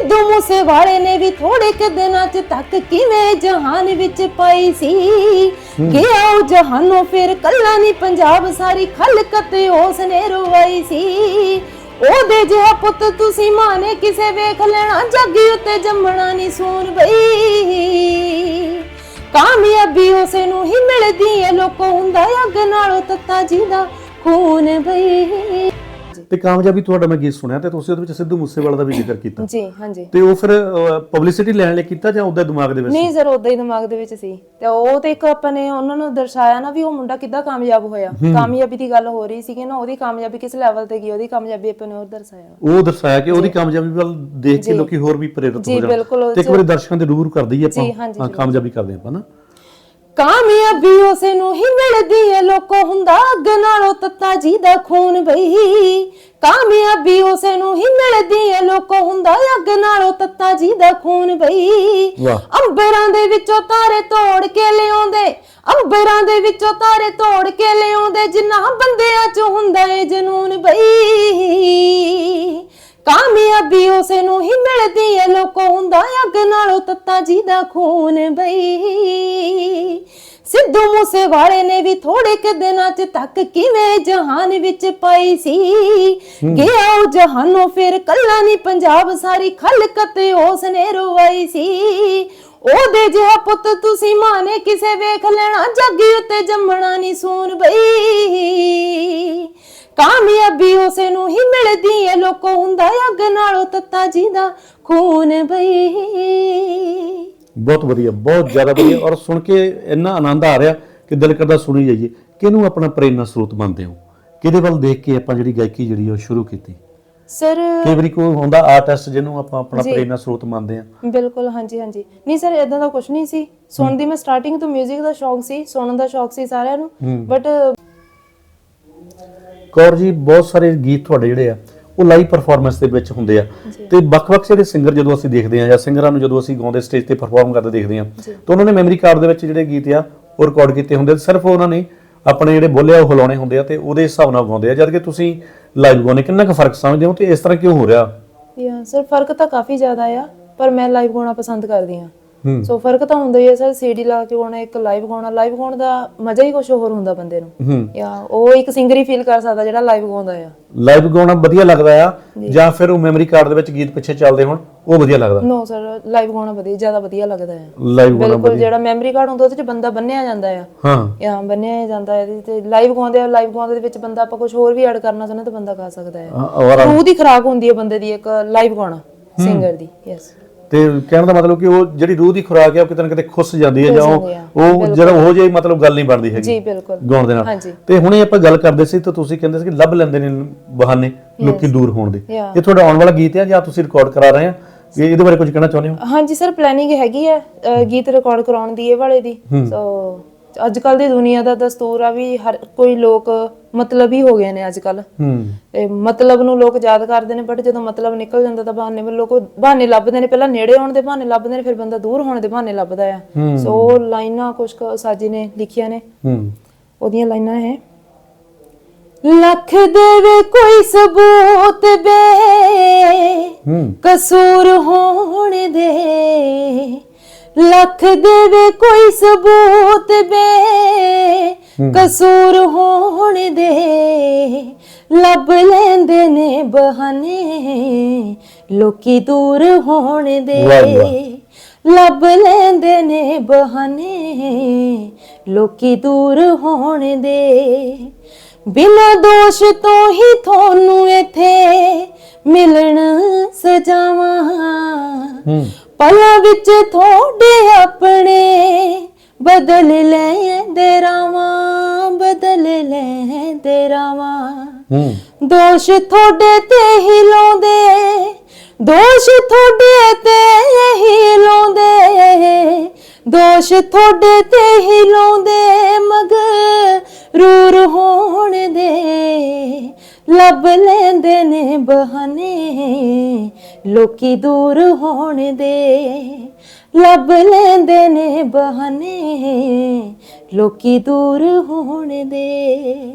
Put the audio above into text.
ਸਿੱਧੂ ਮੂਸੇ ਵਾਲੇ ਨੇ ਵੀ ਥੋੜੇ ਕੁ ਦਿਨਾਂ ਚ ਤੱਕ ਕਿਵੇਂ ਜਹਾਨ ਵਿੱਚ ਪਾਈ ਸੀ? ਗਿਆ ਉਹ ਜਹਾਨੋਂ ਫਿਰ ਕੱਲਾ ਨਹੀਂ ਪੰਜਾਬ ਸਾਰੀ ਖਲਕਤ ਉਸ ਨੇ ਰਵਾਈ ਸੀ। ਉਹਦੇ ਜਿਹਾ ਪੁੱਤ ਤੁਸੀਂ ਮਾਨੇ ਕਿਸੇ ਵੇਖ ਲੈਣਾ ਜੱਗੀ ਉੱਤੇ ਜੰਮਣਾ ਨਹੀਂ ਸੂਨ ਬਈ। ਕਾਮਯਾਬੀ ਉਸੇ ਨੂੰ ਹੀ ਮਿਲਦੀ ਏ ਲੋਕੋ ਹੁੰਦਾ ਅੱਗ ਨਾਲੋਂ ਤੱਤਾ ਜੀ ਦਾ ਖੂਨ ਬਈ। ਤੇ ਕਾਮਯਾਬੀ ਤੁਹਾਡਾ ਮੈਂ ਗੀਤ ਸੁਣਿਆ ਤੇ ਤੁਸੀਂ ਉਹਦੇ ਵਿੱਚ ਸਿੱਧੂ ਮੂਸੇਵਾਲਾ ਦਾ ਵੀ ਜ਼ਿਕਰ ਕੀਤਾ। ਜੀ ਹਾਂਜੀ। ਤੇ ਉਹ ਫਿਰ ਪਬਲਿਸਿਟੀ ਲੈਣ ਲਈ ਕੀਤਾ ਜਾਂ ਉਹਦਾ ਦਿਮਾਗ ਦੇ ਵਿੱਚ ਨਹੀਂ ਸਰ ਉਦਾਂ ਹੀ ਦਿਮਾਗ ਦੇ ਵਿੱਚ ਸੀ। ਤੇ ਉਹ ਤੇ ਇੱਕ ਆਪਾਂ ਨੇ ਉਹਨਾਂ ਨੂੰ ਦਰਸਾਇਆ ਨਾ ਵੀ ਉਹ ਮੁੰਡਾ ਕਿੱਦਾਂ ਕਾਮਯਾਬ ਹੋਇਆ। ਕਾਮਯਾਬੀ ਦੀ ਗੱਲ ਹੋ ਰਹੀ ਸੀ ਕਿ ਨਾ ਉਹਦੀ ਕਾਮਯਾਬੀ ਕਿਸ ਲੈਵਲ ਤੇ ਗਈ ਉਹਦੀ ਕਾਮਯਾਬੀ ਆਪਾਂ ਨੇ ਹੋਰ ਦਰਸਾਇਆ। ਉਹ ਦਰਸਾਇਆ ਕਿ ਉਹਦੀ ਕਾਮਯਾਬੀ ਵੱਲ ਦੇਖ ਕੇ ਲੋਕੀ ਹੋਰ ਵੀ ਪ੍ਰੇਰਿਤ ਹੋ ਜਾਣ। ਉਹ ਤੇ ਇੱਕ ਵਾਰੀ ਦਰਸ਼ਕਾਂ ਦੇ ਰੂਬਰੂ ਕਰ ਦਈਏ ਆਪਾਂ। ਕਾਮਯਾਬੀ ਕਰਦੇ ਆਪਾਂ ਨਾ। ਕਾਮਯਾਬੀ ਉਸੇ ਨੂੰ ਹੀ ਮਿਲਦੀ ਏ। ਲੋਕੋ ਹੁੰਦਾ ਅੱਗ ਨਾਲੋਂ ਤੱਤਾ ਜੀ ਦਾ ਖੂਨ ਬਈ। ਕਾਮਯਾਬੀ ਉਸੇ ਨੂੰ ਹੀ ਮਿਲਦੀ ਏ। ਲੋਕੋ ਹੁੰਦਾ ਅੱਗ ਨਾਲੋਂ ਤੱਤਾ ਜੀ ਦਾ ਖੂਨ ਬਈ। ਵਾਹ। ਅੰਬਰਾਂ ਦੇ ਵਿੱਚੋਂ ਤਾਰੇ ਤੋੜ ਕੇ ਲਿਆਉਂਦੇ। ਅੰਬਰਾਂ ਦੇ ਵਿੱਚੋਂ ਤਾਰੇ ਤੋੜ ਕੇ ਲਿਆਉਂਦੇ। ਜਿੰਨਾ ਬੰਦਿਆਂ 'ਚ ਹੁੰਦਾ ਏ ਜਨੂਨ ਬਈ। ਕਾਮਯਾਬੀ ਉਸੇ ਨੂੰ ਹੀ ਮਿਲਦੀ ਏ ਲੋਕੋ ਹੁੰਦਾ ਅੱਗ ਨਾਲੋਂ ਤੱਤਾ ਜੀ ਦਾ ਖੂਨ ਬਈ। ਸਿੱਧੂ ਮੂਸੇ ਵਾਲੇ ਨੇ ਵੀ ਥੋੜੇ ਕੁ ਦਿਨਾਂ ਚ ਤੱਕ ਕਿਵੇਂ ਜਹਾਨ ਵਿੱਚ ਪਾਈ ਸੀ। ਗਿਆ ਉਹ ਜਹਾਨੋਂ ਫਿਰ ਕੱਲਾ ਨਹੀਂ ਪੰਜਾਬ ਸਾਰੀ ਖਲਕਤ ਉਸ ਨੇ ਰਵਾਈ ਸੀ। ਉਹਦੇ ਜਿਹਾ ਪੁੱਤ ਤੁਸੀਂ ਮਾਨੇ ਕਿਸੇ ਵੇਖ ਲੈਣਾ ਜੱਗੀ ਉੱਤੇ ਜੰਮਣਾ ਨਹੀਂ ਸੂਨ ਬਈ। ਕਾਮਯਾਬੀ ਉਸੇ ਨੂੰ ਹੀ ਮਿਲਦੀ ਏ। ਲੋਕੋ ਹੁੰਦਾ ਅੱਗ ਨਾਲੋਂ ਤੱਤਾ ਜੀ ਦਾ ਖੂਨ ਬਈ। ਬਹੁਤ ਵਧੀਆ ਬਹੁਤ ਜ਼ਿਆਦਾ ਵਧੀਆ। ਔਰ ਸੁਣ ਕੇ ਇੰਨਾ ਆਨੰਦ ਆ ਰਿਹਾ ਕਿ ਦਿਲ ਕਰਦਾ ਸੁਣੀ ਜਾਈਏ। ਕਿਹਨੂੰ ਆਪਣਾ ਪ੍ਰੇਰਨਾ ਸਰੋਤ ਮੰਨਦੇ ਹੋ? ਕਿਹਦੇ ਵੱਲ ਦੇਖ ਕੇ ਆਪਾਂ ਜਿਹੜੀ ਗਾਇਕੀ ਜਿਹੜੀ ਉਹ ਸ਼ੁਰੂ ਕੀਤੀ? ਸਰ ਕਈ ਵਾਰੀ ਕੋਈ ਹੁੰਦਾ ਆਰਟਿਸਟ ਜਿਹਨੂੰ ਆਪਾਂ ਆਪਣਾ ਪ੍ਰੇਰਨਾ ਸਰੋਤ ਮੰਨਦੇ ਆ। ਬਿਲਕੁਲ ਹਾਂਜੀ ਹਾਂਜੀ। ਨਹੀਂ ਸਰ ਇਦਾਂ ਦਾ ਕੁਝ ਨਹੀਂ ਸੀ। ਸੁਣਨ ਦੀ ਮੈਂ ਸਟਾਰਟਿੰਗ ਤੋਂ 뮤직 ਦਾ ਸ਼ੌਂਕ ਸੀ ਸੁਣਨ ਦਾ ਸ਼ੌਂਕ ਸੀ ਸਾਰਿਆਂ ਨੂੰ। ਬਟ ਕੌਰ ਜੀ ਬਹੁਤ ਸਾਰੇ ਗੀਤ ਤੁਹਾਡੇ ਜਿਹੜੇ ਆ ਉਹ ਲਾਈਵ ਪਰਫਾਰਮੈਂਸ ਦੇ ਵਿੱਚ ਹੁੰਦੇ ਆ। ਤੇ ਵੱਖ-ਵੱਖ ਜਿਹੜੇ ਸਿੰਗਰ ਜਦੋਂ ਅਸੀਂ ਦੇਖਦੇ ਆ ਜਾਂ ਸਿੰਗਰਾਂ ਨੂੰ ਜਦੋਂ ਅਸੀਂ ਗਾਉਂਦੇ ਸਟੇਜ ਤੇ ਪਰਫਾਰਮ ਕਰਦੇ ਦੇਖਦੇ ਆ ਤਾਂ ਉਹਨਾਂ ਨੇ ਮੈਮਰੀ ਕਾਰਡ ਦੇ ਵਿੱਚ ਜਿਹੜੇ ਗੀਤ ਆ ਉਹ ਰਿਕਾਰਡ ਕੀਤੇ ਹੁੰਦੇ ਆ ਸਿਰਫ ਉਹਨਾਂ ਨੇ ਆਪਣੇ ਜਿਹੜੇ ਬੋਲੇ ਆ ਉਹ ਹਿਲਾਉਣੇ ਹੁੰਦੇ ਆ ਤੇ ਉਹਦੇ ਹਿਸਾਬ ਨਾਲ ਗਾਉਂਦੇ ਆ। ਜਦ ਕਿ ਤੁਸੀਂ ਲਾਈਵ ਗਾਉਣੇ ਕਿੰਨਾ ਕੁ ਫ਼ਰਕ ਸਮਝਦੇ ਹੋ ਤੇ ਇਸ ਤਰ੍ਹਾਂ ਕਿਉਂ ਹੋ ਰਿਹਾ? ਯਾ ਸਰ ਫ਼ਰਕ ਤਾਂ ਕਾਫੀ ਜ਼ਿਆਦਾ ਆ ਪਰ ਮੈਂ ਲਾਈਵ ਗਾਉਣਾ ਪਸੰਦ ਕਰਦੀ ਆ ਸੋ ਫ਼ਰਕ ਤਾਂ ਹੁੰਦਾ ਹੀ ਹੈ ਸਰ ਸੀਡੀ ਲਾ ਕੇ ਗਾਉਣਾ ਇੱਕ ਲਾਈਵ ਗਾਉਣਾ ਲਾਈਵ ਗਾਉਣ ਦਾ ਮਜ਼ਾ ਹੀ ਕੁਝ ਹੋਰ ਹੁੰਦਾ ਬੰਦੇ ਨੂੰ। ਹੂੰ। ਯਾ ਉਹ ਇੱਕ ਸਿੰਗਰ ਹੀ ਫੀਲ ਕਰ ਸਕਦਾ ਜਿਹੜਾ ਲਾਈਵ ਗਾਉਂਦਾ ਆ। ਲਾਈਵ ਗਾਉਣਾ ਵਧੀਆ ਲੱਗਦਾ ਆ ਜਾਂ। ਫਿਰ ਉਹ ਮੈਮਰੀ ਕਾਰਡ ਦੇ ਵਿੱਚ ਗੀਤ ਪਿੱਛੇ ਚੱਲਦੇ ਹੋਣ ਉਹ ਵਧੀਆ ਲੱਗਦਾ। ਨੋ ਸਰ ਲਾਈਵ ਗਾਉਣਾ ਵਧੀਆ ਜ਼ਿਆਦਾ ਵਧੀਆ ਲੱਗਦਾ ਆ। ਲਾਈਵ ਗਾਉਣਾ ਬਿਲਕੁਲ ਜਿਹੜਾ ਮੈਮਰੀ ਕਾਰਡ ਹੁੰਦਾ ਉਹਦੇ ਚ ਬੰਦਾ ਬੰਨਿਆ ਜਾਂਦਾ ਆ। ਹਾਂ। ਯਾ ਬੰਨਿਆ ਜਾਂਦਾ ਹੈ ਤੇ ਲਾਈਵ ਗਾਉਂਦੇ ਆ ਲਾਈਵ ਗਾਉਂਦੇ ਦੇ ਵਿੱਚ ਬੰਦਾ ਆਪਾਂ ਕੁਝ ਹੋਰ ਵੀ ਐਡ ਕਰਨਾ ਚਾਹੁੰਦੇ ਤਾਂ ਬੰਦਾ ਕਰ ਸਕਦਾ ਹੈ ਹਾਂ, ਔਰ ਰੂਹ ਦੀ ਖਰਾਕ ਹੁੰਦੀ ਹੈ ਬੰਦੇ ਦੀ ਇੱਕ ਲਾਈਵ ਗਾਉਣਾ ਸਿੰਗਰ ਦੀ ਯੈਸ ਤੇ ਕਹਿਣ ਦਾ ਮਤਲਬ ਕਿ ਉਹ ਜਿਹੜੀ ਰੂਹ ਦੀ ਖੁਰਾਕ ਹੈ ਉਹ ਕਿਤੇ ਨਾ ਕਿਤੇ ਖੁੱਸ ਜਾਂਦੀ ਹੈ ਜਾਂ ਉਹ- ਜਾਂਦੀ ਆ, ਉਹ ਜਿਹੜਾ ਉਹ ਜਿਹੀ ਮਤਲਬ ਗੱਲ ਨਹੀਂ ਬਣਦੀ ਹੈਗੀ ਜੀ ਬਿਲਕੁਲ। ਗਾਉਣ ਦੇ ਨਾਲ। ਤੇ ਹੁਣੇ ਆਪਾਂ ਗੱਲ ਕਰਦੇ ਸੀ ਤਾਂ ਤੁਸੀਂ ਕਹਿੰਦੇ ਸੀ ਕਿ ਲੱਭ ਲੈਂਦੇ ਨੇ ਬਹਾਨੇ ਲੋਕੀ ਦੂਰ ਹੋਣ ਦੇ. ਇਹ ਤੁਹਾਡਾ ਆਉਣ ਵਾਲਾ ਗੀਤ ਹੈ ਜਾਂ ਤੁਸੀਂ ਰਿਕਾਰਡ ਕਰਾ ਰਹੇ ਆ? ਇਹ ਇਹਦੇ ਬਾਰੇ ਕੁਝ ਕਹਿਣਾ ਚਾਹੁੰਦੇ ਹੋ? ਹਾਂਜੀ ਸਰ ਪਲੈਨਿੰਗ ਹੈਗੀ ਹੈ ਗੀਤ ਰਿਕਾਰਡ ਕਰਾਉਣ ਦੀ ਇਹ ਵਾਲੇ ਦੀ। ਸੋ ਅੱਜ ਕੱਲ ਦੀ ਦੁਨੀਆ ਦਾ ਦਸਤੂਰ ਆ ਵੀ ਹਰ ਕੋਈ ਲੋਕ ਮਤਲਬ ਹੀ ਹੋ ਗਏ ਨੇ ਅੱਜ ਕੱਲ ਹੂੰ। ਤੇ ਮਤਲਬ ਨੂੰ ਲੋਕ ਯਾਦ ਕਰਦੇ ਨੇ ਬਟ ਜਦੋਂ ਮਤਲਬ ਨਿਕਲ ਜਾਂਦਾ ਤਾਂ ਬਹਾਨੇ ਵੱਲ ਲੋਕ ਬਹਾਨੇ ਲੱਭਦੇ ਨੇ। ਪਹਿਲਾਂ ਨੇੜੇ ਆਉਣ ਦੇ ਬਹਾਨੇ ਲੱਭਦੇ ਨੇ ਫਿਰ ਬੰਦਾ ਦੂਰ ਹੋਣ ਦੇ ਬਹਾਨੇ ਲੱਭਦਾ ਆ। ਸੋ ਉਹ ਲਾਈਨਾਂ ਕੁਝ ਕੁ ਸਾਜੀ ਨੇ ਲਿਖੀਆਂ ਨੇ। ਹੂੰ। ਉਹਦੀਆਂ ਲਾਈਨਾਂ ਹੈ ਲੱਖ ਦੇਵੇ ਕੋਈ ਸਬੂਤ ਬੇ ਹੂੰ। ਕਸੂਰ ਹੋਣ ਦੇ। ਲੱਖ ਦੇਵੇ ਕੋਈ ਸਬੂਤ ਬੇ ਕਸੂਰ ਹੋਣ ਦੇ। ਲੱਭ ਲੈਂਦੇ ਨੇ ਬਹਾਨੇ। ਲੋਕੀ ਦੂਰ ਹੋਣ ਦੇ। ਲੱਭ ਲੈਂਦੇ ਨੇ ਬਹਾਨੇ। ਲੋਕੀ ਦੂਰ ਹੋਣ ਦੇ। ਬਿਨਾਂ ਦੋਸ਼ ਤੋਂ ਹੀ ਤੁਹਾਨੂੰ ਇੱਥੇ ਮਿਲਣ ਸਜਾਵਾਂ। ਪਲਾਂ ਵਿੱਚ ਥੋੜੇ ਆਪਣੇ ਬਦਲ ਲੈਂਦੇ ਰਾਵਾਂ ਬਦਲ ਲੈਂਦੇ ਰਾਵਾਂ। ਦੋਸ਼ ਤੁਹਾਡੇ ਤੇ ਹੀ ਲਾਉਂਦੇ ਦੋਸ਼ ਤੁਹਾਡੇ ਤੇ ਹੀ ਲਾਉਂਦੇ। ਦੋਸ਼ ਤੁਹਾਡੇ ਤੇ ਹੀ ਲਾਉਂਦੇ ਮਗਰ ਰੂਰ ਹੋਣ ਦੇ। ਲੱਭ ਲੈਂਦੇ ਨੇ ਬਹਾਨੇ, ਲੋਕੀ ਦੂਰ ਹੋਣ ਦੇ। ਲੱਭ ਲੈਂਦੇ ਨੇ ਬਹਾਨੇ, ਲੋਕੀ ਦੂਰ ਹੋਣ ਦੇ।